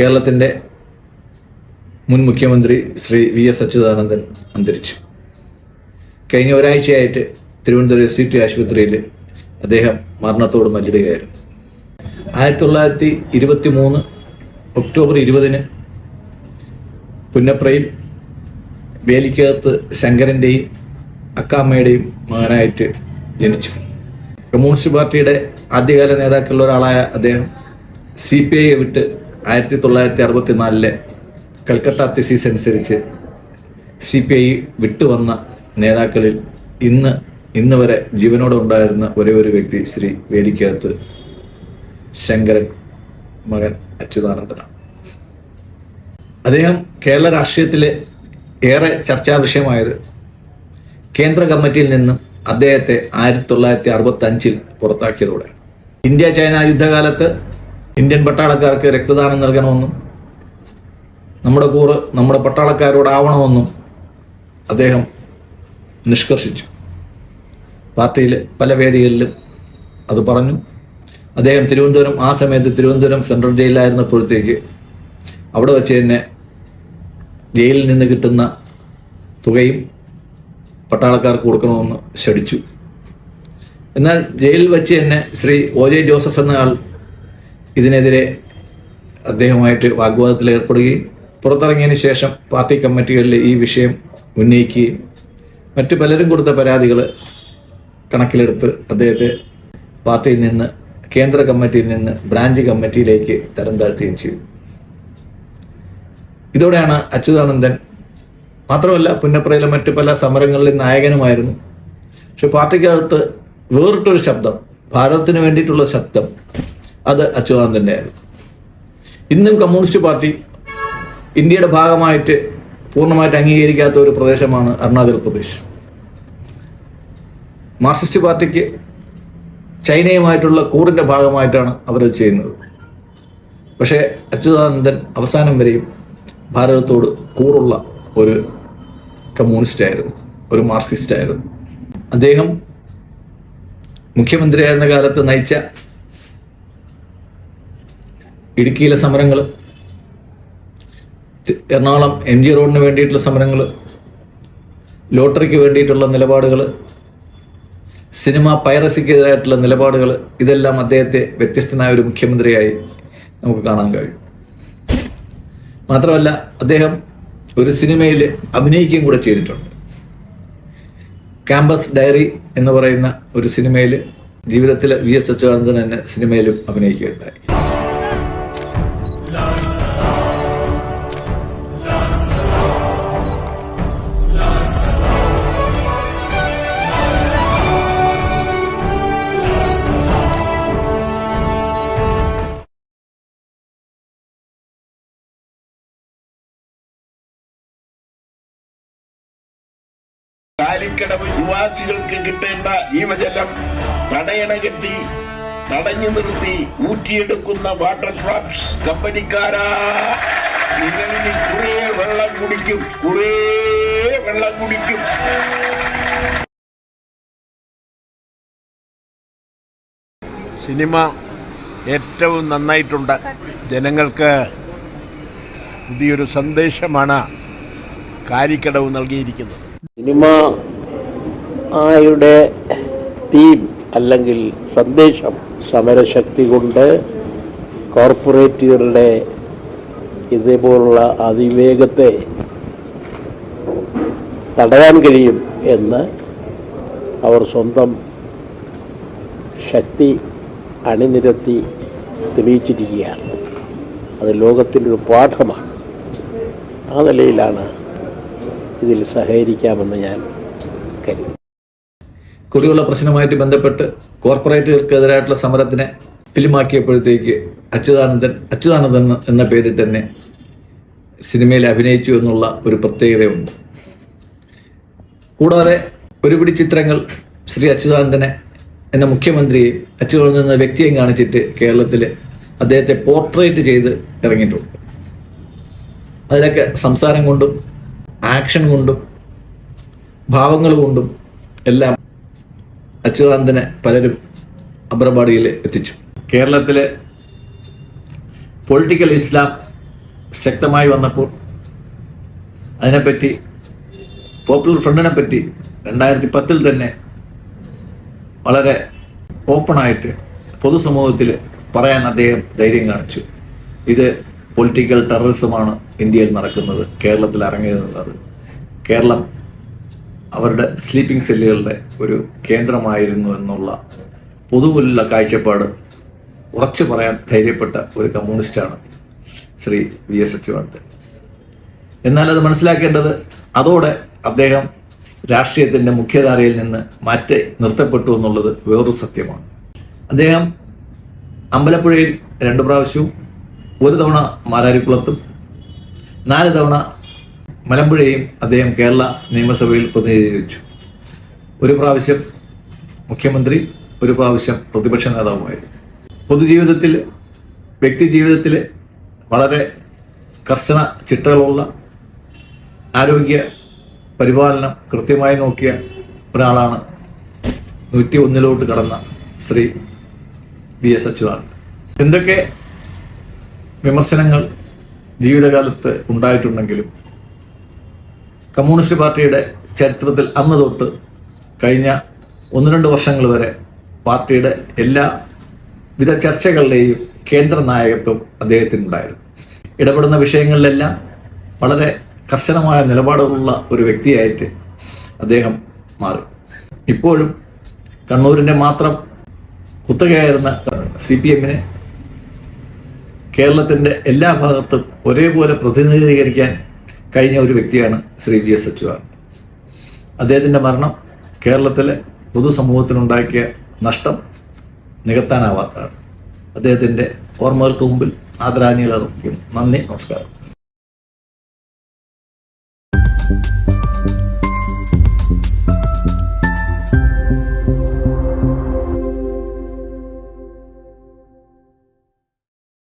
കേരളത്തിന്റെ മുൻ മുഖ്യമന്ത്രി ശ്രീ വി എസ് അച്യുതാനന്ദൻ അന്തരിച്ചു. കഴിഞ്ഞ ഒരാഴ്ചയായിട്ട് തിരുവനന്തപുരം സി ടി ആശുപത്രിയിൽ അദ്ദേഹം മരണത്തോട് മല്ലിടുകയായിരുന്നു ആയിരത്തി തൊള്ളായിരത്തി ഇരുപത്തി മൂന്ന് ഒക്ടോബർ ഇരുപതിന് പുന്നപ്രയിൽ വേലിക്കകത്ത് ശങ്കരന്റെയും അക്കാമ്മയുടെയും മകനായിട്ട് ജനിച്ചു. കമ്മ്യൂണിസ്റ്റ് പാർട്ടിയുടെ ആദ്യകാല നേതാക്കളിൽ ഒരാളായ അദ്ദേഹം സി പി ഐയെ വിട്ട് ആയിരത്തി തൊള്ളായിരത്തി അറുപത്തി നാലിലെ കൽക്കട്ട തെസീസ് അനുസരിച്ച് സി പി ഐ വിട്ടുവന്ന നേതാക്കളിൽ ഇന്ന് ഇന്ന് വരെ ജീവനോടെ ഉണ്ടായിരുന്ന ഒരേ ഒരു വ്യക്തി ശ്രീ വേലിക്കകത്ത് ശങ്കരൻ മകൻ അച്യുതാനന്ദനാണ്. അദ്ദേഹം കേരള രാഷ്ട്രീയത്തിലെ ഏറെ ചർച്ചാ വിഷയമായത് കേന്ദ്ര കമ്മിറ്റിയിൽ നിന്നും അദ്ദേഹത്തെ ആയിരത്തി തൊള്ളായിരത്തി അറുപത്തി അഞ്ചിൽ പുറത്താക്കിയതോടെ. ഇന്ത്യ ചൈന യുദ്ധകാലത്ത് ഇന്ത്യൻ പട്ടാളക്കാർക്ക് രക്തദാനം നൽകണമെന്നും നമ്മുടെ കൂറ് നമ്മുടെ പട്ടാളക്കാരോടാവണമെന്നും അദ്ദേഹം നിഷ്കർഷിച്ചു. പാർട്ടിയിലെ പല വേദികളിലും അത് പറഞ്ഞു. അദ്ദേഹം തിരുവനന്തപുരം ആ സമയത്ത് തിരുവനന്തപുരം സെൻട്രൽ ജയിലിലായിരുന്നപ്പോഴത്തേക്ക് അവിടെ വെച്ച് തന്നെ ജയിലിൽ നിന്ന് കിട്ടുന്ന തുകയും പട്ടാളക്കാർക്ക് കൊടുക്കണമെന്ന് ശടിച്ചു എന്നാൽ ജയിലിൽ വെച്ച് തന്നെ ശ്രീ ഒ ജെ ജോസഫ് എന്ന ആൾ ഇതിനെതിരെ അദ്ദേഹവുമായിട്ട് വാഗ്വാദത്തിൽ ഏർപ്പെടുകയും പുറത്തിറങ്ങിയതിന് ശേഷം പാർട്ടി കമ്മിറ്റികളിൽ ഈ വിഷയം ഉന്നയിക്കുകയും മറ്റു പലരും കൊടുത്ത പരാതികൾ കണക്കിലെടുത്ത് അദ്ദേഹത്തെ പാർട്ടിയിൽ നിന്ന് കേന്ദ്ര കമ്മിറ്റിയിൽ നിന്ന് ബ്രാഞ്ച് കമ്മിറ്റിയിലേക്ക് തരം താഴ്ത്തുകയും ചെയ്തു. ഇതോടെയാണ് അച്യുതാനന്ദൻ മാത്രമല്ല പുന്നപ്രയിലെ മറ്റു പല സമരങ്ങളിലെ നായകനുമായിരുന്നു. പക്ഷെ പാർട്ടിക്കകത്ത് വേറിട്ടൊരു ശബ്ദം ഭാരതത്തിന് വേണ്ടിയിട്ടുള്ള ശബ്ദം അത് അച്യുതാനന്ദന്റെ ഇന്നും കമ്മ്യൂണിസ്റ്റ് പാർട്ടി ഇന്ത്യയുടെ ഭാഗമായിട്ട് പൂർണമായിട്ട് അംഗീകരിക്കാത്ത ഒരു പ്രദേശമാണ് അരുണാചൽ പ്രദേശ്. മാർക്സിസ്റ്റ് പാർട്ടിക്ക് ചൈനയുമായിട്ടുള്ള കൂറിന്റെ ഭാഗമായിട്ടാണ് അവരത് ചെയ്യുന്നത്. പക്ഷേ അച്യുതാനന്ദൻ അവസാനം വരെയും ഭാരതത്തോട് കൂറുള്ള ഒരു കമ്മ്യൂണിസ്റ്റ് ആയിരുന്നു ഒരു മാർക്സിസ്റ്റ് ആയിരുന്നു അദ്ദേഹം മുഖ്യമന്ത്രിയായിരുന്ന കാലത്ത് നയിച്ച ഇടുക്കിയിലെ സമരങ്ങൾ എറണാകുളം എം ജി റോഡിന് വേണ്ടിയിട്ടുള്ള സമരങ്ങൾ ലോട്ടറിക്ക് വേണ്ടിയിട്ടുള്ള നിലപാടുകൾ സിനിമ പൈറസിക്കെതിരായിട്ടുള്ള നിലപാടുകൾ ഇതെല്ലാം അദ്ദേഹത്തെ വ്യത്യസ്തനായ ഒരു മുഖ്യമന്ത്രിയായി നമുക്ക് കാണാൻ കഴിയും. മാത്രമല്ല അദ്ദേഹം ഒരു സിനിമയിൽ അഭിനയിക്കുകയും കൂടെ ചെയ്തിട്ടുണ്ട്. ക്യാമ്പസ് ഡയറി എന്ന് പറയുന്ന ഒരു സിനിമയിൽ ജീവിതത്തിലെ വി എസ് അച്യുതാനന്ദൻ തന്നെ സിനിമയിലും അഭിനയിക്കുകയുണ്ടായി. കാലിക്കടവ് യുവാസികൾക്ക് കിട്ടേണ്ട ജീവജലം തടയണ കെട്ടി തടഞ്ഞു നിർത്തി ഊറ്റിയെടുക്കുന്ന വാട്ടർ ക്രാഫ്റ്റ് കമ്പനിക്കാരാ. നിങ്ങളിനി കുറേ വെള്ളം കുടിക്കും കുറേ വെള്ളം കുടിക്കും. സിനിമ ഏറ്റവും നന്നായിട്ടുണ്ട്. ജനങ്ങൾക്ക് പുതിയൊരു സന്ദേശമാണ് കാരിക്കടവ് നൽകിയിരിക്കുന്നത്. സിനിമ ആയുടെ തീം അല്ലെങ്കിൽ സന്ദേശം സമരശക്തി കൊണ്ട് കോർപ്പറേറ്റുകളുടെ ഇതേപോലുള്ള അതിവേഗത്തെ തടയാൻ കഴിയും എന്ന് അവർ സ്വന്തം ശക്തി അണിനിരത്തി തെളിയിച്ചിരിക്കുകയാണ്. അത് ലോകത്തിന്റെ ഒരു പാഠമാണ്. ആ നിലയിലാണ് ഇതിൽ സഹകരിക്കാമെന്ന് ഞാൻ കരുതുന്നു. കുടിവെള്ള പ്രശ്നവുമായിട്ട് ബന്ധപ്പെട്ട് കോർപ്പറേറ്റുകൾക്കെതിരായിട്ടുള്ള സമരത്തിനെ ഫിലിമാക്കിയപ്പോഴത്തേക്ക് അച്യുതാനന്ദൻ അച്യുതാനന്ദൻ എന്ന പേരിൽ തന്നെ സിനിമയിൽ അഭിനയിച്ചു എന്നുള്ള ഒരു പ്രത്യേകതയുണ്ട്. കൂടാതെ ഒരുപിടി ചിത്രങ്ങൾ ശ്രീ അച്യുതാനന്ദനെ എന്ന മുഖ്യമന്ത്രിയെ അച്യുതാനന്ദൻ എന്ന വ്യക്തിയെയും കാണിച്ചിട്ട് കേരളത്തിൽ അദ്ദേഹത്തെ പോർട്രേറ്റ് ചെയ്ത് ഇറങ്ങിയിട്ടുണ്ട്. അതിലൊക്കെ സംസാരം കൊണ്ടും ആക്ഷൻ കൊണ്ടും ഭാവങ്ങൾ കൊണ്ടും എല്ലാം അച്യുതാനന്ദനെ പലരും അബ്രപാടിയിൽ എത്തിച്ചു. കേരളത്തിലെ പൊളിറ്റിക്കൽ ഇസ്ലാം ശക്തമായി വന്നപ്പോൾ അതിനെപ്പറ്റി പോപ്പുലർ ഫ്രണ്ടിനെ പറ്റി രണ്ടായിരത്തി പത്തിൽ തന്നെ വളരെ ഓപ്പണായിട്ട് പൊതുസമൂഹത്തിൽ പറയാൻ അദ്ദേഹം ധൈര്യം കാണിച്ചു. ഇത് പൊളിറ്റിക്കൽ ടെററിസമാണ് ഇന്ത്യയിൽ നടക്കുന്നത് കേരളത്തിൽ ഇറങ്ങി നിന്നത് കേരളം അവരുടെ സ്ലീപ്പിംഗ് സെല്ലുകളുടെ ഒരു കേന്ദ്രമായിരുന്നു എന്നുള്ള പൊതുവിലുള്ള കാഴ്ചപ്പാട് ഉറച്ചു പറയാൻ ധൈര്യപ്പെട്ട ഒരു കമ്മ്യൂണിസ്റ്റാണ് ശ്രീ വി എസ് അച്യുതാനന്ദൻ. എന്നാൽ അത് മനസ്സിലാക്കേണ്ടത് അതോടെ അദ്ദേഹം രാഷ്ട്രീയത്തിന്റെ മുഖ്യധാരയിൽ നിന്ന് മാറ്റി നിർത്തപ്പെട്ടു എന്നുള്ളത് വേറൊരു സത്യമാണ്. അദ്ദേഹം അമ്പലപ്പുഴയിൽ രണ്ട് പ്രാവശ്യവും ഒരു തവണ മാരാരിക്കുളത്തും നാല് തവണ മലമ്പുഴയും അദ്ദേഹം കേരള നിയമസഭയിൽ പ്രതിനിധീകരിച്ചു. ഒരു പ്രാവശ്യം മുഖ്യമന്ത്രി ഒരു പ്രാവശ്യം പ്രതിപക്ഷ നേതാവുമായിരുന്നു. പൊതുജീവിതത്തിൽ വ്യക്തി ജീവിതത്തിൽ വളരെ കർശന ചിട്ടകളുള്ള ആരോഗ്യ പരിപാലനം കൃത്യമായി നോക്കിയ ഒരാളാണ് നൂറ്റി ഒന്നിലോട്ട് കടന്ന ശ്രീ വി എസ് അച്യുതാനന്ദൻ. എന്തൊക്കെ വിമർശനങ്ങൾ ജീവിതകാലത്ത് ഉണ്ടായിട്ടുണ്ടെങ്കിലും കമ്മ്യൂണിസ്റ്റ് പാർട്ടിയുടെ ചരിത്രത്തിൽ അന്ന് തൊട്ട് കഴിഞ്ഞ ഒന്ന് രണ്ട് വർഷങ്ങൾ വരെ പാർട്ടിയുടെ എല്ലാ വിധ ചർച്ചകളുടെയും കേന്ദ്ര നായകത്വം അദ്ദേഹത്തിനുണ്ടായിരുന്നു. ഇടപെടുന്ന വിഷയങ്ങളിലെല്ലാം വളരെ കർശനമായ നിലപാടുകളുള്ള ഒരു വ്യക്തിയായിട്ട് അദ്ദേഹം മാറി. ഇപ്പോഴും കണ്ണൂരിന്റെ മാത്രം കുത്തകയായിരുന്ന സി പി എമ്മിനെ കേരളത്തിന്റെ എല്ലാ ഭാഗത്തും ഒരേപോലെ പ്രതിനിധീകരിക്കാൻ കഴിഞ്ഞ ഒരു വ്യക്തിയാണ് ശ്രീ വി എസ് അച്യുതാനന്ദൻ അദ്ദേഹത്തിന്റെ മരണം കേരളത്തിലെ പൊതുസമൂഹത്തിനുണ്ടാക്കിയ നഷ്ടം നികത്താനാവാത്തതാണ്. അദ്ദേഹത്തിന്റെ ഓർമ്മകൾക്ക് മുമ്പിൽ ആദരാഞ്ജലി അർപ്പിക്കുന്നു. നന്ദി നമസ്കാരം.